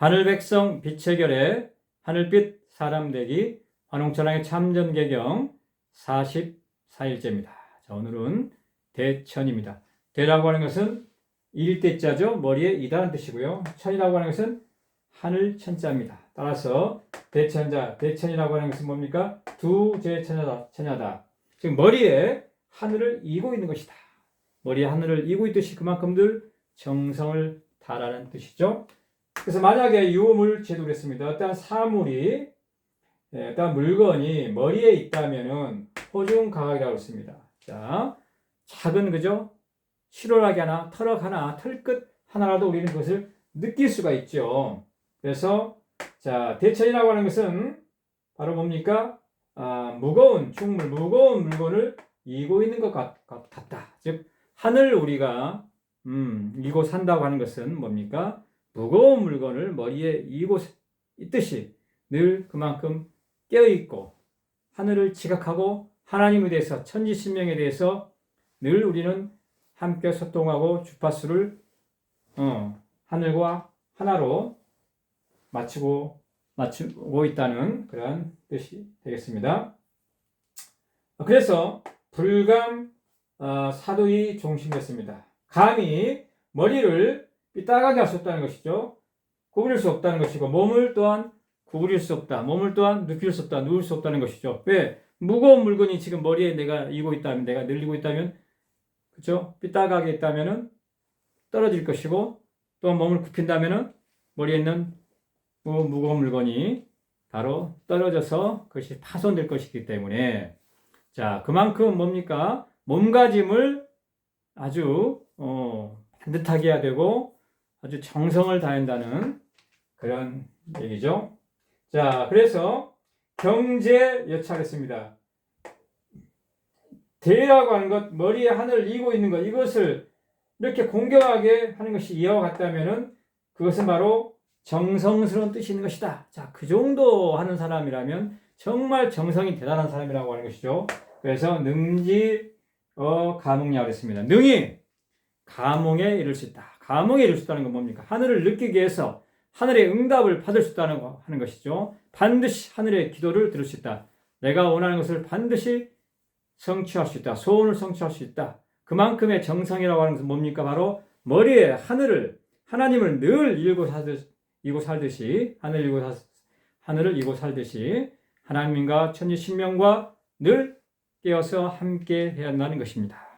하늘 백성 빛의 결에 하늘빛 사람 되기 환웅천왕의 참전개경 44일째입니다. 자, 오늘은 대천입니다. 대라고 하는 것은 일대자죠. 머리에 이다라는 뜻이고요. 천이라고 하는 것은 하늘 천자입니다. 따라서 대천자, 대천이라고 하는 것은 뭡니까? 두제 천야다, 천야다. 즉 머리에 하늘을 이고 있는 것이다. 머리에 하늘을 이고 있듯이 그만큼들 정성을 다라는 뜻이죠. 그래서 만약에 유음을 제도를 했습니다. 어떠한 사물이 예, 어떠한 물건이 머리에 있다면은 호중 가각이라고 했습니다. 자, 작은 그죠? 실오라기 하나, 털럭 하나, 털끝 하나라도 우리는 그것을 느낄 수가 있죠. 그래서 자 대천이라고 하는 것은 바로 뭡니까? 아, 무거운 충물, 무거운 물건을 이고 있는 것 같, 같, 같다. 즉 하늘 우리가 음, 이고 산다고 하는 것은 뭡니까? 무거운 물건을 머리에 이고 있듯이 늘 그만큼 깨어 있고 하늘을 지각하고 하나님에 대해서 천지신명에 대해서 늘 우리는 함께 소통하고 주파수를 어, 하늘과 하나로 맞추고 맞추고 있다는 그런 뜻이 되겠습니다. 그래서 불감 어, 사도의 중심이었습니다. 감히 머리를 삐딱하게 할 수 없다는 것이죠. 구부릴 수 없다는 것이고 몸을 또한 구부릴 수 없다. 몸을 또한 눕힐 수 없다. 누울 수 없다는 것이죠. 왜? 무거운 물건이 지금 머리에 내가 이고 있다면 내가 늘리고 있다면 그렇죠? 삐딱하게 있다면은 떨어질 것이고 또 몸을 굽힌다면은 머리에 있는 무- 무거운 물건이 바로 떨어져서 그것이 파손될 것이기 때문에 자 그만큼 뭡니까 몸가짐을 아주 어, 반듯하게 해야 되고 아주 정성을 다한다는 그런 얘기죠. 자 그래서 경제 여차했습니다. 대라고 하는 것 머리에 하늘을 이고 있는 것 이것을 이렇게 공경하게 하는 것이 이와 같다면은 그것은 바로 정성스러운 뜻이 있는 것이다. 자, 그 정도 하는 사람이라면 정말 정성이 대단한 사람이라고 하는 것이죠. 그래서 능지 어 가몽이라고 했습니다. 능히 가몽에 이를 수 있다. 가몽에 이를 수 있다는 건 뭡니까? 하늘을 느끼기 위해서 하늘의 응답을 받을 수 있다는 거 하는 것이죠. 반드시 하늘의 기도를 들을 수 있다. 내가 원하는 것을 반드시 성취할 수 있다. 소원을 성취할 수 있다. 그만큼의 정성이라고 하는 것은 뭡니까? 바로 머리에 하늘을 하나님을 늘 일고 살듯 이고 살듯이 하늘 이고 사, 하늘을 이고 살듯이 하나님과 천지 신명과 늘 깨어서 함께 해야 한다는 것입니다.